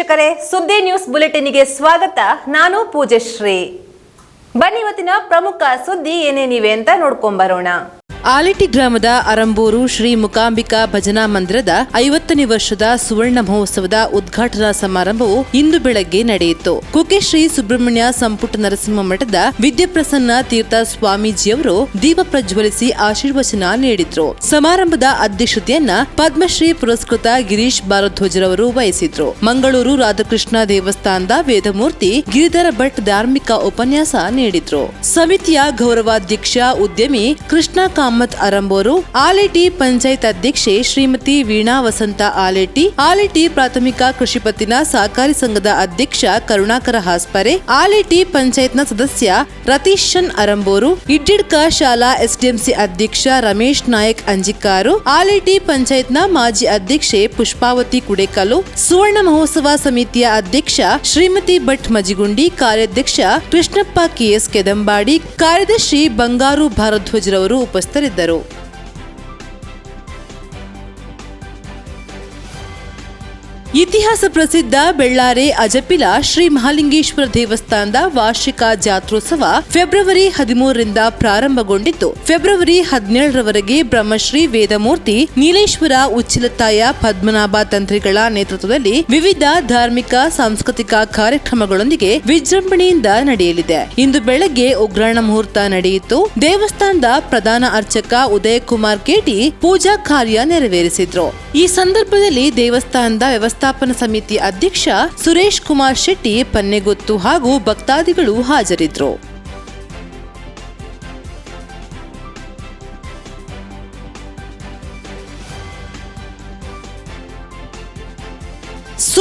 ವೀಕ್ಷಕರೇ ಸುದ್ದಿ ನ್ಯೂಸ್ ಬುಲೆಟಿನ್ಗೆ ಸ್ವಾಗತ. ನಾನು ಪೂಜಶ್ರೀ. ಬನ್ನಿ ಇವತ್ತಿನ ಪ್ರಮುಖ ಸುದ್ದಿ ಏನೇನಿವೆ ಅಂತ ನೋಡ್ಕೊಂಬರೋಣ. ಆಲಿಟಿ ಗ್ರಾಮದ ಅರಂಬೂರು ಶ್ರೀ ಮುಕಾಂಬಿಕಾ ಭಜನಾ ಮಂದಿರದ ಐವತ್ತನೇ ವರ್ಷದ ಸುವರ್ಣ ಮಹೋತ್ಸವದ ಉದ್ಘಾಟನಾ ಸಮಾರಂಭವು ಇಂದು ಬೆಳಗ್ಗೆ ನಡೆಯಿತು. ಕುಕ್ಕೆ ಶ್ರೀ ಸುಬ್ರಹ್ಮಣ್ಯ ಸಂಪುಟ ನರಸಿಂಹ ಮಠದ ವಿದ್ಯಾಪ್ರಸನ್ನ ತೀರ್ಥ ಸ್ವಾಮೀಜಿಯವರು ದೀಪ ಪ್ರಜ್ವಲಿಸಿ ಆಶೀರ್ವಚನ ನೀಡಿದ್ರು. ಸಮಾರಂಭದ ಅಧ್ಯಕ್ಷತೆಯನ್ನ ಪದ್ಮಶ್ರೀ ಪುರಸ್ಕೃತ ಗಿರೀಶ್ ಭಾರದ್ವಾಜರವರು ವಹಿಸಿದ್ರು. ಮಂಗಳೂರು ರಾಧಾಕೃಷ್ಣ ದೇವಸ್ಥಾನದ ವೇದಮೂರ್ತಿ ಗಿರಿಧರ ಭಟ್ ಧಾರ್ಮಿಕ ಉಪನ್ಯಾಸ ನೀಡಿದ್ರು. ಸಮಿತಿಯ ಗೌರವಾಧ್ಯಕ್ಷ ಉದ್ಯಮಿ ಕೃಷ್ಣ ಕಾಮತ್ ಅರಂಬೋರು ಆಲೇಟಿ ಪಂಚಾಯತ್ ಅಧ್ಯಕ್ಷೆ ಶ್ರೀಮತಿ ವೀಣಾ ವಸಂತ ಆಲೇಟಿ ಆಲೇಟಿ ಪ್ರಾಥಮಿಕ ಕೃಷಿ ಪತ್ತಿನ ಸಹಕಾರಿ ಸಂಘದ ಅಧ್ಯಕ್ಷ ಕರುಣಾಕರ ಹಾಸ್ಪರೆ ಆಲೇಟಿ ಪಂಚಾಯತ್ನ ಸದಸ್ಯ ರತೀಶನ್ ಅರಂಬೋರು, ಇಡ್ಡಿಡ್ಕ ಶಾಲಾ ಎಸ್ಡಿಎಂಸಿ ಅಧ್ಯಕ್ಷ ರಮೇಶ್ ನಾಯಕ್ ಅಂಜಿಕಾರು ಆಲೇಟಿ ಪಂಚಾಯತ್ನ ಮಾಜಿ ಅಧ್ಯಕ್ಷೆ ಪುಷ್ಪಾವತಿ ಕುಡೇಕಲು ಸುವರ್ಣ ಮಹೋತ್ಸವ ಸಮಿತಿಯ ಅಧ್ಯಕ್ಷ ಶ್ರೀಮತಿ ಭಟ್ ಮಜಿಗುಂಡಿ, ಕಾರ್ಯಾಧ್ಯಕ್ಷ ಕೃಷ್ಣಪ್ಪ ಕೆಎಸ್ ಕೆದಂಬಾಡಿ, ಕಾರ್ಯದರ್ಶಿ ಬಂಗಾರು ಭಾರಧ್ವಜರವರು ಉಪಸ್ಥಿತರಿದ್ದರು ಸದಸ್ಯರಿದ್ದರು ಇತಿಹಾಸ ಪ್ರಸಿದ್ಧ ಬೆಳ್ಳಾರೆ ಅಜಪಿಲ ಶ್ರೀ ಮಹಾಲಿಂಗೇಶ್ವರ ದೇವಸ್ಥಾನದ ವಾರ್ಷಿಕ ಜಾತ್ರೋತ್ಸವ ಫೆಬ್ರವರಿ ಹದಿಮೂರರಿಂದ ಪ್ರಾರಂಭಗೊಂಡಿದ್ದು ಫೆಬ್ರವರಿ ಹದಿನೇಳರವರೆಗೆ ಬ್ರಹ್ಮಶ್ರೀ ವೇದಮೂರ್ತಿ ನೀಲೇಶ್ವರ ಉಚ್ಚಿಲತಾಯ ಪದ್ಮನಾಭ ತಂತ್ರಿಗಳ ನೇತೃತ್ವದಲ್ಲಿ ವಿವಿಧ ಧಾರ್ಮಿಕ, ಸಾಂಸ್ಕೃತಿಕ ಕಾರ್ಯಕ್ರಮಗಳೊಂದಿಗೆ ವಿಜೃಂಭಣೆಯಿಂದ ನಡೆಯಲಿದೆ. ಇಂದು ಬೆಳಗ್ಗೆ ಉಗ್ರಾಣ ಮುಹೂರ್ತ ನಡೆಯಿತು. ದೇವಸ್ಥಾನದ ಪ್ರಧಾನ ಅರ್ಚಕ ಉದಯ್ ಕುಮಾರ್ ಕೇಟಿ ಪೂಜಾ ಕಾರ್ಯ ನೆರವೇರಿಸಿದ್ರು. ಈ ಸಂದರ್ಭದಲ್ಲಿ ದೇವಸ್ಥಾನದ ವ್ಯವಸ್ಥಾಪನಾ ಸಮಿತಿ ಅಧ್ಯಕ್ಷ ಸುರೇಶ್ ಕುಮಾರ್ ಶೆಟ್ಟಿ ಪನ್ನೆಗೊತ್ತು ಹಾಗೂ ಭಕ್ತಾದಿಗಳು ಹಾಜರಿದ್ದರು.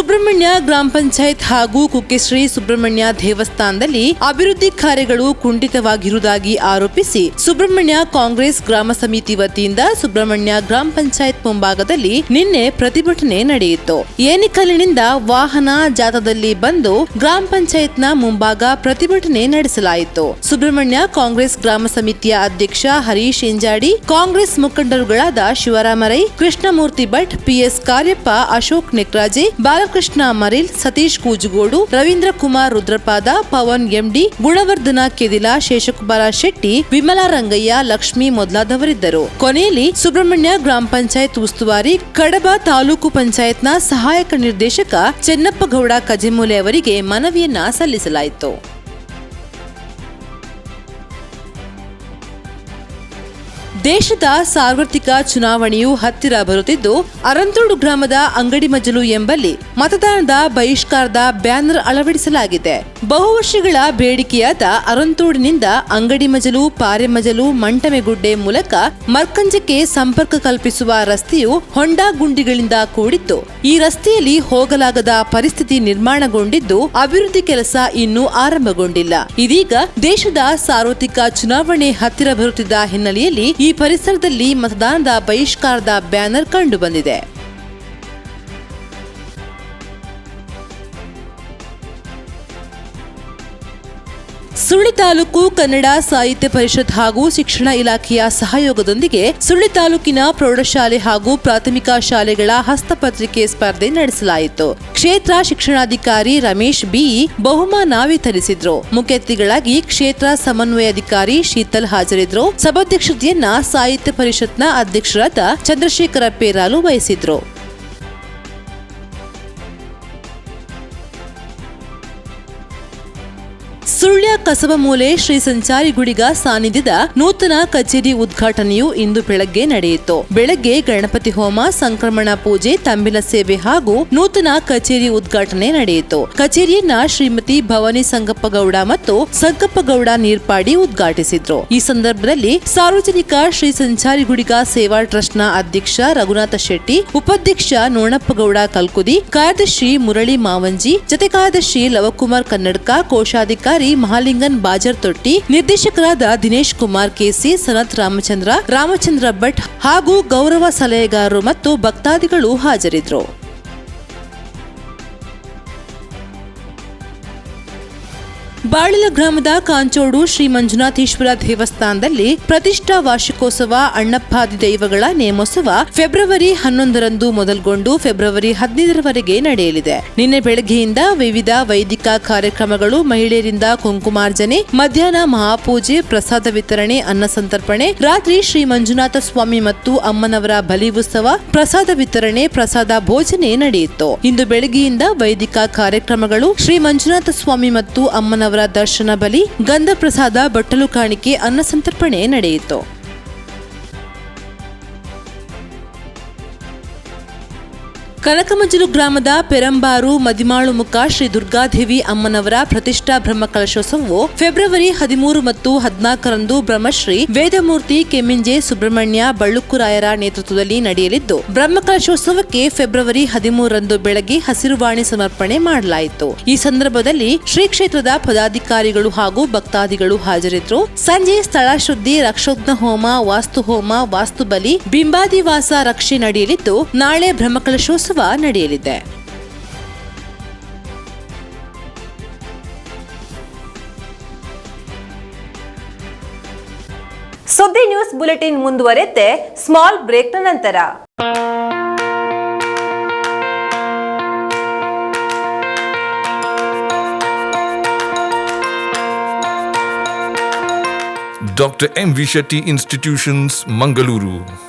ಸುಬ್ರಹ್ಮಣ್ಯ ಗ್ರಾಮ ಪಂಚಾಯತ್ ಹಾಗೂ ಕುಕ್ಕೆಶ್ರೀ ಸುಬ್ರಹ್ಮಣ್ಯ ದೇವಸ್ಥಾನದಲ್ಲಿ ಅಭಿವೃದ್ಧಿ ಕಾರ್ಯಗಳು ಕುಂಠಿತವಾಗಿರುವುದಾಗಿ ಆರೋಪಿಸಿ ಸುಬ್ರಹ್ಮಣ್ಯ ಕಾಂಗ್ರೆಸ್ ಗ್ರಾಮ ಸಮಿತಿ ವತಿಯಿಂದ ಸುಬ್ರಹ್ಮಣ್ಯ ಗ್ರಾಮ ಪಂಚಾಯತ್ ಮುಂಭಾಗದಲ್ಲಿ ನಿನ್ನೆ ಪ್ರತಿಭಟನೆ ನಡೆಯಿತು. ಏನಿಕಲ್ಲಿನಿಂದ ವಾಹನ ಜಾಥಾದಲ್ಲಿ ಬಂದು ಗ್ರಾಮ ಪಂಚಾಯತ್ನ ಮುಂಭಾಗ ಪ್ರತಿಭಟನೆ ನಡೆಸಲಾಯಿತು. ಸುಬ್ರಹ್ಮಣ್ಯ ಕಾಂಗ್ರೆಸ್ ಗ್ರಾಮ ಸಮಿತಿಯ ಅಧ್ಯಕ್ಷ ಹರೀಶ್ ಇಂಜಾಡಿ ಕಾಂಗ್ರೆಸ್ ಮುಖಂಡರುಗಳಾದ ಶಿವರಾಮರೈ, ಕೃಷ್ಣಮೂರ್ತಿ ಭಟ್, ಪಿಎಸ್ ಕಾರ್ಯಪ್ಪ ಅಶೋಕ್ ನೆಕ್ರಾಜೆ, ಬಾಲಕೃಷ್ಣ ಮರಿಲ್, ಸತೀಶ್ ಕೂಜುಗೋಡು, ರವೀಂದ್ರ ಕುಮಾರ್ ರುದ್ರಪಾದ, ಪವನ್ ಎಂಡಿ, ಗುಣವರ್ಧನ ಕೆದಿಲ, ಶೇಷಕುಮಾರ ಶೆಟ್ಟಿ, ವಿಮಲಾ ರಂಗಯ್ಯ, ಲಕ್ಷ್ಮಿ ಮೊದಲಾದವರಿದ್ದರು. ಕೊನೆಯಲ್ಲಿ ಸುಬ್ರಹ್ಮಣ್ಯ ಗ್ರಾಮ ಪಂಚಾಯತ್ ಉಸ್ತುವಾರಿ, ಕಡಬ ತಾಲೂಕು ಪಂಚಾಯತ್ನ ಸಹಾಯಕ ನಿರ್ದೇಶಕ ಚೆನ್ನಪ್ಪಗೌಡ ಕಜೆಮೂಲೆ ಅವರಿಗೆ ಮನವಿಯನ್ನ ಸಲ್ಲಿಸಲಾಯಿತು. ದೇಶದ ಸಾರ್ವತ್ರಿಕ ಚುನಾವಣೆಯು ಹತ್ತಿರ ಬರುತ್ತಿದ್ದು ಅರಂತೋಡು ಗ್ರಾಮದ ಅಂಗಡಿ ಮಜಲು ಎಂಬಲ್ಲಿ ಮತದಾನದ ಬಹಿಷ್ಕಾರದ ಬ್ಯಾನರ್ ಅಳವಡಿಸಲಾಗಿದೆ. ಬಹುವರ್ಷಗಳ ಬೇಡಿಕೆಯಾದ ಅರಂತೋಡಿನಿಂದ ಅಂಗಡಿ ಮಜಲು ಪಾರೆಮಜಲು ಮಂಟಮೆಗುಡ್ಡೆ ಮೂಲಕ ಮರ್ಕಂಜಕ್ಕೆ ಸಂಪರ್ಕ ಕಲ್ಪಿಸುವ ರಸ್ತೆಯು ಹೊಂಡಾ ಗುಂಡಿಗಳಿಂದ ಕೂಡಿತ್ತು ಈ ರಸ್ತೆಯಲ್ಲಿ ಹೋಗಲಾಗದ ಪರಿಸ್ಥಿತಿ ನಿರ್ಮಾಣಗೊಂಡಿದ್ದು, ಅಭಿವೃದ್ಧಿ ಕೆಲಸ ಇನ್ನೂ ಆರಂಭಗೊಂಡಿಲ್ಲ. ಇದೀಗ ದೇಶದ ಸಾರ್ವತ್ರಿಕ ಚುನಾವಣೆ ಹತ್ತಿರ ಬರುತ್ತಿದ್ದ ಹಿನ್ನೆಲೆಯಲ್ಲಿ ಈ ಪರಿಸರದಲ್ಲಿ ಮತದಾನದ ಬಹಿಷ್ಕಾರದ ಬ್ಯಾನರ್ ಕಂಡುಬಂದಿದೆ ಸುಳ್ಳಿ ತಾಲೂಕು ಕನ್ನಡ ಸಾಹಿತ್ಯ ಪರಿಷತ್ ಹಾಗೂ ಶಿಕ್ಷಣ ಇಲಾಖೆಯ ಸಹಯೋಗದೊಂದಿಗೆ ಸುಳ್ಳಿ ತಾಲೂಕಿನ ಪ್ರೌಢಶಾಲೆ ಹಾಗೂ ಪ್ರಾಥಮಿಕ ಶಾಲೆಗಳ ಹಸ್ತಪತ್ರಿಕೆ ಸ್ಪರ್ಧೆ ನಡೆಸಲಾಯಿತು. ಕ್ಷೇತ್ರ ಶಿಕ್ಷಣಾಧಿಕಾರಿ ರಮೇಶ್ ಬಿ ಬಹುಮಾನ ವಿತರಿಸಿದ್ರು. ಮುಖ್ಯತಿಗಳಾಗಿ ಕ್ಷೇತ್ರ ಸಮನ್ವಯಾಧಿಕಾರಿ ಶೀತಲ್ ಹಾಜರಿದ್ರು. ಸಭಾಧ್ಯಕ್ಷತೆಯನ್ನ ಸಾಹಿತ್ಯ ಪರಿಷತ್ನ ಅಧ್ಯಕ್ಷರಾದ ಚಂದ್ರಶೇಖರ ಪೇರಾಲು ವಹಿಸಿದ್ರು. ಕಸಬಮೂಲೆ ಶ್ರೀ ಸಂಚಾರಿ ಗುಡಿಗ ಸಾನ್ನಿಧ್ಯದ ನೂತನ ಕಚೇರಿ ಉದ್ಘಾಟನೆಯು ಇಂದು ಬೆಳಗ್ಗೆ ನಡೆಯಿತು. ಬೆಳಗ್ಗೆ ಗಣಪತಿ ಹೋಮ, ಸಂಕ್ರಮಣ ಪೂಜೆ ತಂಬಿಲ ಸೇವೆ ಹಾಗೂ ನೂತನ ಕಚೇರಿ ಉದ್ಘಾಟನೆ ನಡೆಯಿತು. ಕಚೇರಿಯನ್ನ ಶ್ರೀಮತಿ ಭವಾನಿ ಸಂಗಪ್ಪಗೌಡ ಮತ್ತು ಸಂಗಪ್ಪಗೌಡ ನೀರ್ಪಾಡಿ ಉದ್ಘಾಟಿಸಿದ್ರು. ಈ ಸಂದರ್ಭದಲ್ಲಿ ಸಾರ್ವಜನಿಕ ಶ್ರೀ ಸಂಚಾರಿ ಗುಡಿಗ ಸೇವಾ ಟ್ರಸ್ಟ್ನ ಅಧ್ಯಕ್ಷ ರಘುನಾಥ ಶೆಟ್ಟಿ, ಉಪಾಧ್ಯಕ್ಷ ನೋಣಪ್ಪಗೌಡ ಕಲ್ಕುದಿ, ಕಾರ್ಯದರ್ಶಿ ಮುರಳಿ ಮಾವಂಜಿ ಜತೆ ಕಾರ್ಯದರ್ಶಿ ಲವಕುಮಾರ್ ಕನ್ನಡಕ, ಕೋಶಾಧಿಕಾರಿ ಮಹಾಲಿಂಗನ್ ಬಾಜರ್ ತೊಟ್ಟಿ, ನಿರ್ದೇಶಕರಾದ ದಿನೇಶ್ ಕುಮಾರ್ ಕೆಸಿ, ಸನತ್ ರಾಮಚಂದ್ರ ರಾಮಚಂದ್ರ ಭಟ್ ಹಾಗೂ ಗೌರವ ಸಲಹೆಗಾರರು ಮತ್ತು ಭಕ್ತಾದಿಗಳು ಹಾಜರಿದ್ದರು. ಬಾಳಿಲ ಗ್ರಾಮದ ಕಾಂಚೋಡು ಶ್ರೀ ಮಂಜುನಾಥೇಶ್ವರ ದೇವಸ್ಥಾನದಲ್ಲಿ ಪ್ರತಿಷ್ಠಾ ವಾರ್ಷಿಕೋತ್ಸವ ಅಣ್ಣಪ್ಪಾದಿ ದೈವಗಳ ನೇಮೋತ್ಸವ ಫೆಬ್ರವರಿ ಹನ್ನೊಂದರಂದು ಮೊದಲ್ಗೊಂಡು ಫೆಬ್ರವರಿ ಹದಿನೈದರವರೆಗೆ ನಡೆಯಲಿದೆ. ನಿನ್ನೆ ಬೆಳಗ್ಗೆಯಿಂದ ವಿವಿಧ ವೈದಿಕ ಕಾರ್ಯಕ್ರಮಗಳು, ಮಹಿಳೆಯರಿಂದ ಕುಂಕುಮಾರ್ಜನೆ ಮಧ್ಯಾಹ್ನ ಮಹಾಪೂಜೆ, ಪ್ರಸಾದ ವಿತರಣೆ, ಅನ್ನ ಸಂತರ್ಪಣೆ, ರಾತ್ರಿ ಶ್ರೀ ಮಂಜುನಾಥ ಸ್ವಾಮಿ ಮತ್ತು ಅಮ್ಮನವರ ಬಲಿ ಉತ್ಸವ ಪ್ರಸಾದ ವಿತರಣೆ, ಪ್ರಸಾದ ಭೋಜನೆ ನಡೆಯಿತು. ಇಂದು ಬೆಳಗ್ಗೆಯಿಂದ ವೈದಿಕ ಕಾರ್ಯಕ್ರಮಗಳು ಶ್ರೀ ಮಂಜುನಾಥ ಸ್ವಾಮಿ ಮತ್ತು ಅಮ್ಮನವರ ದರ್ಶನ ಬಲಿ ಗಂಧ ಪ್ರಸಾದ ಬಟ್ಟಲು ಕಾಣಿಕೆ ಅನ್ನಸಂತರ್ಪಣೆ ನಡೆಯಿತು. ಕನಕಮಂಜಲು ಗ್ರಾಮದ ಪೆರಂಬಾರು, ಮದಿಮಾಳು ಮುಖ ಶ್ರೀ ದುರ್ಗಾದೇವಿ ಅಮ್ಮನವರ ಪ್ರತಿಷ್ಠಾ ಬ್ರಹ್ಮ ಕಲಶೋತ್ಸವವು ಫೆಬ್ರವರಿ ಹದಿಮೂರು ಮತ್ತು ಹದಿನಾಲ್ಕರಂದು ಬ್ರಹ್ಮಶ್ರೀ ವೇದಮೂರ್ತಿ ಕೆಮಿಂಜೆ ಸುಬ್ರಹ್ಮಣ್ಯ ಬಳ್ಳುಕ್ಕುರಾಯರ ನೇತೃತ್ವದಲ್ಲಿ ನಡೆಯಲಿದ್ದು ಬ್ರಹ್ಮ ಕಲಶೋತ್ಸವಕ್ಕೆ ಫೆಬ್ರವರಿ ಹದಿಮೂರರಂದು ಬೆಳಗ್ಗೆ ಹಸಿರುವಾಣಿ ಸಮರ್ಪಣೆ ಮಾಡಲಾಯಿತು. ಈ ಸಂದರ್ಭದಲ್ಲಿ ಶ್ರೀ ಕ್ಷೇತ್ರದ ಪದಾಧಿಕಾರಿಗಳು ಹಾಗೂ ಭಕ್ತಾದಿಗಳು ಹಾಜರಿದ್ದರು. ಸಂಜೆ ಸ್ಥಳ ಶುದ್ಧಿ ರಕ್ಷೋಗ್ನ ಹೋಮ ವಾಸ್ತು ಹೋಮ ವಾಸ್ತು ಬಲಿ ಬಿಂಬಾದಿವಾಸ ರಕ್ಷೆ ನಡೆಯಲಿದ್ದು, ನಾಳೆ ಬ್ರಹ್ಮಕಲಶೋತ್ಸವ ನಡೆಯಲಿದೆ. ಸುದ್ದಿ ನ್ಯೂಸ್ ಬುಲೆಟಿನ್ ಮುಂದುವರೆತೆ ಸ್ಮಾಲ್ ಬ್ರೇಕ್ನ ನಂತರ. Doctor M V Shetty institutions Mangaluru.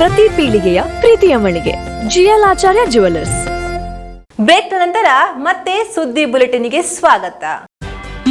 ಪ್ರತಿ ಪೀಳಿಗೆಯ ಪ್ರೀತಿಯ ಮಳಿಗೆ. ಜಿಎಲ್ ಆಚಾರ್ಯ ಜುವೆಲ್ಲರ್ಸ್ ಬ್ರೇಕ್ ನಂತರ ಮತ್ತೆ ಸುದ್ದಿ ಬುಲೆಟಿನ್ಗೆ ಸ್ವಾಗತ.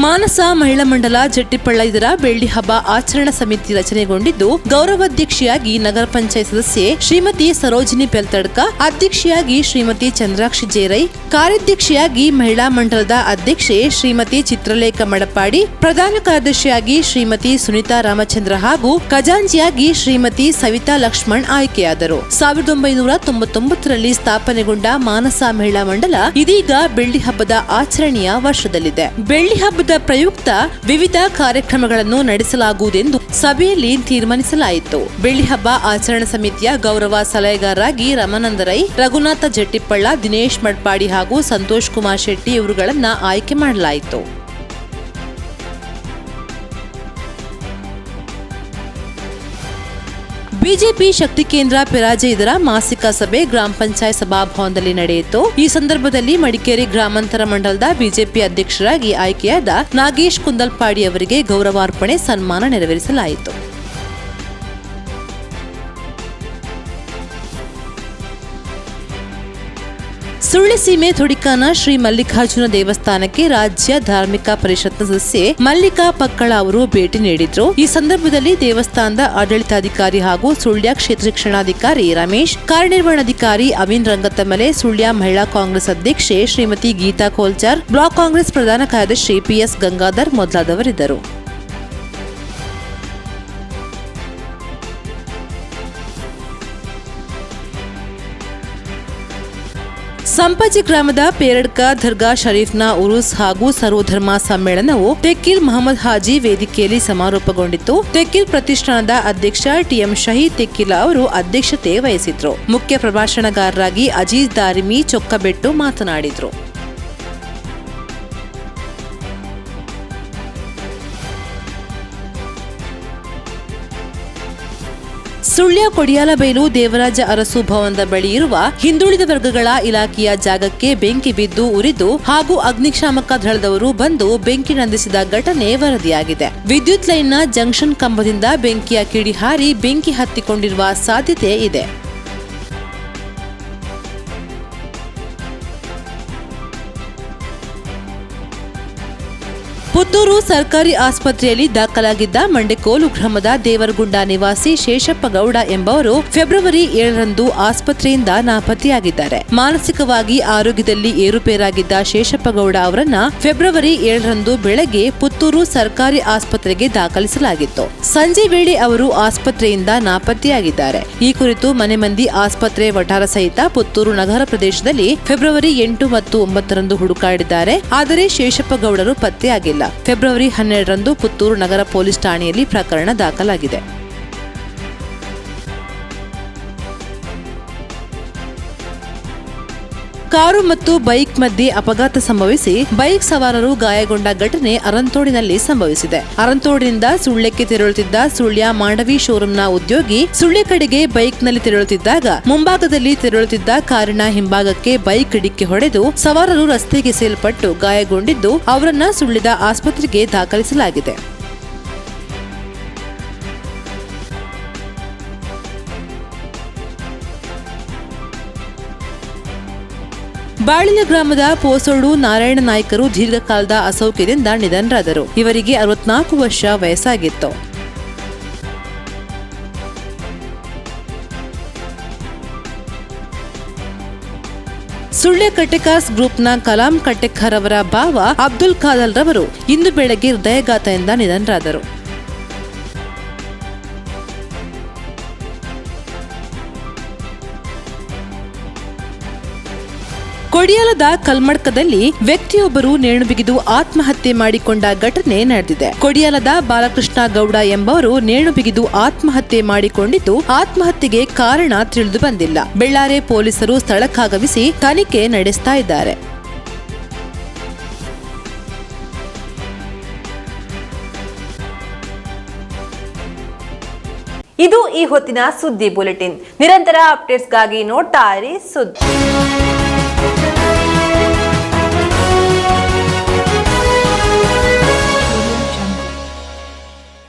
ಮಾನಸ ಮಹಿಳಾ ಮಂಡಲ ಜಟ್ಟಿಪಳ್ಳ ಇದರ ಬೆಳ್ಳಿ ಹಬ್ಬ ಆಚರಣಾ ಸಮಿತಿ ರಚನೆಗೊಂಡಿದ್ದು, ಗೌರವಾಧ್ಯಕ್ಷೆಯಾಗಿ ನಗರ ಪಂಚಾಯತ್ ಸದಸ್ಯೆ ಶ್ರೀಮತಿ ಸರೋಜಿನಿ ಬೆಲ್ತಡ್ಕ ಅಧ್ಯಕ್ಷೆಯಾಗಿ ಶ್ರೀಮತಿ ಚಂದ್ರಾಕ್ಷಿ ಜೇರೈ, ಕಾರ್ಯಾಧ್ಯಕ್ಷೆಯಾಗಿ ಮಹಿಳಾ ಮಂಡಲದ ಅಧ್ಯಕ್ಷೆ ಶ್ರೀಮತಿ ಚಿತ್ರಲೇಖ ಮಡಪಾಡಿ ಪ್ರಧಾನ ಕಾರ್ಯದರ್ಶಿಯಾಗಿ ಶ್ರೀಮತಿ ಸುನಿತಾ ರಾಮಚಂದ್ರ ಹಾಗೂ ಖಜಾಂಜಿಯಾಗಿ ಶ್ರೀಮತಿ ಸವಿತಾ ಲಕ್ಷ್ಮಣ್ ಆಯ್ಕೆಯಾದರು. ಸಾವಿರದ ಒಂಬೈನೂರ ತೊಂಬತ್ತೊಂಬತ್ತರಲ್ಲಿ ಸ್ಥಾಪನೆಗೊಂಡ ಮಾನಸ ಮಹಿಳಾ ಮಂಡಲ ಇದೀಗ ಬೆಳ್ಳಿ ಹಬ್ಬದ ಆಚರಣೆಯ ವರ್ಷದಲ್ಲಿದೆ. ಬೆಳ್ಳಿ ಹಬ್ಬದ ಪ್ರಯುಕ್ತ ವಿವಿಧ ಕಾರ್ಯಕ್ರಮಗಳನ್ನು ನಡೆಸಲಾಗುವುದೆಂದು ಸಭೆಯಲ್ಲಿ ತೀರ್ಮಾನಿಸಲಾಯಿತು. ಬೆಳ್ಳಿಹಬ್ಬ ಆಚರಣಾ ಸಮಿತಿಯ ಗೌರವ ಸಲಹೆಗಾರರಾಗಿ ರಮಾನಂದ ರೈ, ರಘುನಾಥ ಜಟ್ಟಿಪ್ಪಳ್ಳ, ದಿನೇಶ್ ಮಡ್ಪಾಡಿ ಹಾಗೂ ಸಂತೋಷ್ ಕುಮಾರ್ ಶೆಟ್ಟಿ ಇವರುಗಳನ್ನ ಆಯ್ಕೆ ಮಾಡಲಾಯಿತು. ಬಿಜೆಪಿ ಶಕ್ತಿ ಕೇಂದ್ರ ಇದರ ಮಾಸಿಕ ಸಭೆ ಗ್ರಾಮ ಪಂಚಾಯತ್ ಸಭಾಭವನದಲ್ಲಿ ನಡೆಯಿತು. ಈ ಸಂದರ್ಭದಲ್ಲಿ ಮಡಿಕೇರಿ ಗ್ರಾಮಾಂತರ ಮಂಡಲದ ಬಿಜೆಪಿ ಅಧ್ಯಕ್ಷರಾಗಿ ಆಯ್ಕೆಯಾದ ನಾಗೇಶ್ ಕುಂದಲ್ಪಾಡಿ ಅವರಿಗೆ ಗೌರವಾರ್ಪಣೆ ಸನ್ಮಾನ ನೆರವೇರಿಸಲಾಯಿತು. ಸುಳ್ಳಿಸೀಮೆ ತುಡಿಕಾನ ಶ್ರೀ ಮಲ್ಲಿಕಾರ್ಜುನ ದೇವಸ್ಥಾನಕ್ಕೆ ರಾಜ್ಯ ಧಾರ್ಮಿಕ ಪರಿಷತ್ನ ಸದಸ್ಯೆ ಮಲ್ಲಿಕಾ ಪಕ್ಕಳ ಅವರು ಭೇಟಿ ನೀಡಿದ್ರು. ಈ ಸಂದರ್ಭದಲ್ಲಿ ದೇವಸ್ಥಾನದ ಆಡಳಿತಾಧಿಕಾರಿ ಹಾಗೂ ಸುಳ್ಯ ಕ್ಷೇತ್ರ ಶಿಕ್ಷಣಾಧಿಕಾರಿ ರಮೇಶ್, ಕಾರ್ಯನಿರ್ವಹಣಾಧಿಕಾರಿ ಅವಿನ್ ರಂಗತಮಲೆ ಸುಳ್ಯ ಮಹಿಳಾ ಕಾಂಗ್ರೆಸ್ ಅಧ್ಯಕ್ಷೆ ಶ್ರೀಮತಿ ಗೀತಾ ಕೋಲ್ಚಾರ್, ಬ್ಲಾಕ್ ಕಾಂಗ್ರೆಸ್ ಪ್ರಧಾನ ಕಾರ್ಯದರ್ಶಿ ಪಿಎಸ್ ಗಂಗಾಧರ್ ಮೊದಲಾದವರಿದ್ದರು. ಸಂಪಾಜಿ ಗ್ರಾಮದ ಪೇರಡ್ಕ ದರ್ಗಾ ಶರೀಫ್ನ ಉರುಸ್ ಹಾಗೂ ಸರ್ವಧರ್ಮ ಸಮ್ಮೇಳನವು ತೆಕ್ಕಿಲ್ ಮಹಮ್ಮದ್ ಹಾಜಿ ವೇದಿಕೆಯಲ್ಲಿ ಸಮಾರೋಪಗೊಂಡಿತ್ತು. ತೆಕ್ಕಿಲ್ ಪ್ರತಿಷ್ಠಾನದ ಅಧ್ಯಕ್ಷ ಟಿಎಂ ಶಹೀದ್ ತೆಕ್ಕಿಲ ಅವರು ಅಧ್ಯಕ್ಷತೆ ವಹಿಸಿದ್ರು. ಮುಖ್ಯ ಪ್ರಭಾಷಣಗಾರರಾಗಿ ಅಜೀಜ್ ದಾರಿಮಿ ಚೊಕ್ಕಬೆಟ್ಟು ಮಾತನಾಡಿದ್ರು. ಸುಳ್ಯ ಕೊಡಿಯಾಲಬೈಲು ದೇವರಾಜ ಅರಸು ಭವನದ ಬಳಿ ಇರುವ ಹಿಂದುಳಿದ ವರ್ಗಗಳ ಇಲಾಖೆಯ ಜಾಗಕ್ಕೆ ಬೆಂಕಿ ಬಿದ್ದು ಉರಿದು ಹಾಗೂ ಅಗ್ನಿಶಾಮಕ ದಳದವರು ಬಂದು ಬೆಂಕಿ ನಂದಿಸಿದ ಘಟನೆ ವರದಿಯಾಗಿದೆ. ವಿದ್ಯುತ್ ಲೈನ್ನ ಜಂಕ್ಷನ್ ಕಂಬದಿಂದ ಬೆಂಕಿಯ ಕಿಡಿ ಹಾರಿ ಬೆಂಕಿ ಹತ್ತಿಕೊಂಡಿರುವ ಸಾಧ್ಯತೆ ಇದೆ. ಪುತ್ತೂರು ಸರ್ಕಾರಿ ಆಸ್ಪತ್ರೆಯಲ್ಲಿ ದಾಖಲಾಗಿದ್ದ ಮಂಡೆಕೋಲು ಗ್ರಾಮದ ದೇವರಗುಂಡ ನಿವಾಸಿ ಶೇಷಪ್ಪಗೌಡ ಎಂಬವರು ಫೆಬ್ರವರಿ ಏಳರಂದು ಆಸ್ಪತ್ರೆಯಿಂದ ನಾಪತ್ತೆಯಾಗಿದ್ದಾರೆ. ಮಾನಸಿಕವಾಗಿ ಆರೋಗ್ಯದಲ್ಲಿ ಏರುಪೇರಾಗಿದ್ದ ಶೇಷಪ್ಪಗೌಡ ಅವರನ್ನ ಫೆಬ್ರವರಿ ಏಳರಂದು ಬೆಳಗ್ಗೆ ಪುತ್ತೂರು ಸರ್ಕಾರಿ ಆಸ್ಪತ್ರೆಗೆ ದಾಖಲಿಸಲಾಗಿತ್ತು. ಸಂಜೆ ವೇಳೆ ಅವರು ಆಸ್ಪತ್ರೆಯಿಂದ ನಾಪತ್ತೆಯಾಗಿದ್ದಾರೆ. ಈ ಕುರಿತು ಮನೆ ಮಂದಿ ಆಸ್ಪತ್ರೆ ವಠಾರ ಸಹಿತ ಪುತ್ತೂರು ನಗರ ಪ್ರದೇಶದಲ್ಲಿ ಫೆಬ್ರವರಿ ಎಂಟು ಮತ್ತು ಒಂಬತ್ತರಂದು ಹುಡುಕಾಡಿದ್ದಾರೆ. ಆದರೆ ಶೇಷಪ್ಪಗೌಡರು ಪತ್ತೆಯಾಗಿಲ್ಲ. ಫೆಬ್ರವರಿ ಹನ್ನೆರಡರಂದು ಪುತ್ತೂರು ನಗರ ಪೊಲೀಸ್ ಠಾಣೆಯಲ್ಲಿ ಪ್ರಕರಣ ದಾಖಲಾಗಿದೆ. ಕಾರು ಮತ್ತು ಬೈಕ್ ಮಧ್ಯೆ ಅಪಘಾತ ಸಂಭವಿಸಿ ಬೈಕ್ ಸವಾರರು ಗಾಯಗೊಂಡ ಘಟನೆ ಅರಂತೋಡಿನಲ್ಲಿ ಸಂಭವಿಸಿದೆ. ಅರಂತೋಡಿನಿಂದ ಸುಳ್ಯಕ್ಕೆ ತೆರಳುತ್ತಿದ್ದ ಸುಳ್ಯ ಮಾಂಡವಿ ಶೋರೂಂನ ಉದ್ಯೋಗಿ ಸುಳ್ಯ ಕಡೆಗೆ ಬೈಕ್ನಲ್ಲಿ ತೆರಳುತ್ತಿದ್ದಾಗ ಮುಂಭಾಗದಲ್ಲಿ ತೆರಳುತ್ತಿದ್ದ ಕಾರಿನ ಹಿಂಭಾಗಕ್ಕೆ ಬೈಕ್ ಡಿಕ್ಕಿ ಹೊಡೆದು ಸವಾರರು ರಸ್ತೆಗೆ ಸೇಲ್ಪಟ್ಟು ಗಾಯಗೊಂಡಿದ್ದು ಅವರನ್ನ ಸುಳ್ಳಿದ ಆಸ್ಪತ್ರೆಗೆ ದಾಖಲಿಸಲಾಗಿದೆ. ಬಾಳಿನ ಗ್ರಾಮದ ಪೋಸೋಡು ನಾರಾಯಣ ನಾಯ್ಕರು ದೀರ್ಘಕಾಲದ ಅಸೌಖ್ಯದಿಂದ ನಿಧನರಾದರು. ಇವರಿಗೆ ಅರವತ್ನಾಲ್ಕು ವರ್ಷ ವಯಸ್ಸಾಗಿತ್ತು. ಸುಳ್ಯ ಕಟ್ಟೆಕಾಸ್ ಗ್ರೂಪ್ನ ಕಲಾಂ ಕಟ್ಟೆಕರ್ ಅವರ ಭಾವ ಅಬ್ದುಲ್ ಖಾದಲ್ ರವರು ಇಂದು ಬೆಳಗ್ಗೆ ಹೃದಯಘಾತದಿಂದ ನಿಧನರಾದರು. ಕೊಡಿಯಾಲದ ಕಲ್ಮಡ್ಕದಲ್ಲಿ ವ್ಯಕ್ತಿಯೊಬ್ಬರು ನೇಣು ಬಿಗಿದು ಆತ್ಮಹತ್ಯೆ ಮಾಡಿಕೊಂಡ ಘಟನೆ ನಡೆದಿದೆ. ಕೊಡಿಯಾಲದ ಬಾಲಕೃಷ್ಣ ಗೌಡ ಎಂಬವರು ನೇಣು ಬಿಗಿದು ಆತ್ಮಹತ್ಯೆ ಮಾಡಿಕೊಂಡಿದ್ದು ಆತ್ಮಹತ್ಯೆಗೆ ಕಾರಣ ತಿಳಿದು ಬಂದಿಲ್ಲ. ಬೆಳ್ಳಾರೆ ಪೊಲೀಸರು ಸ್ಥಳಕ್ಕಾಗಮಿಸಿ ತನಿಖೆ ನಡೆಸ್ತಾ ಇದ್ದಾರೆ. ಇದು ಈ ಹೊತ್ತಿನ ಸುದ್ದಿ ಬುಲೆಟಿನ್. ನಿರಂತರ ಅಪ್ಡೇಟ್ಸ್ಗಾಗಿ ನೋಡ್ತಾ ಇರಿ ಸುದ್ದಿ.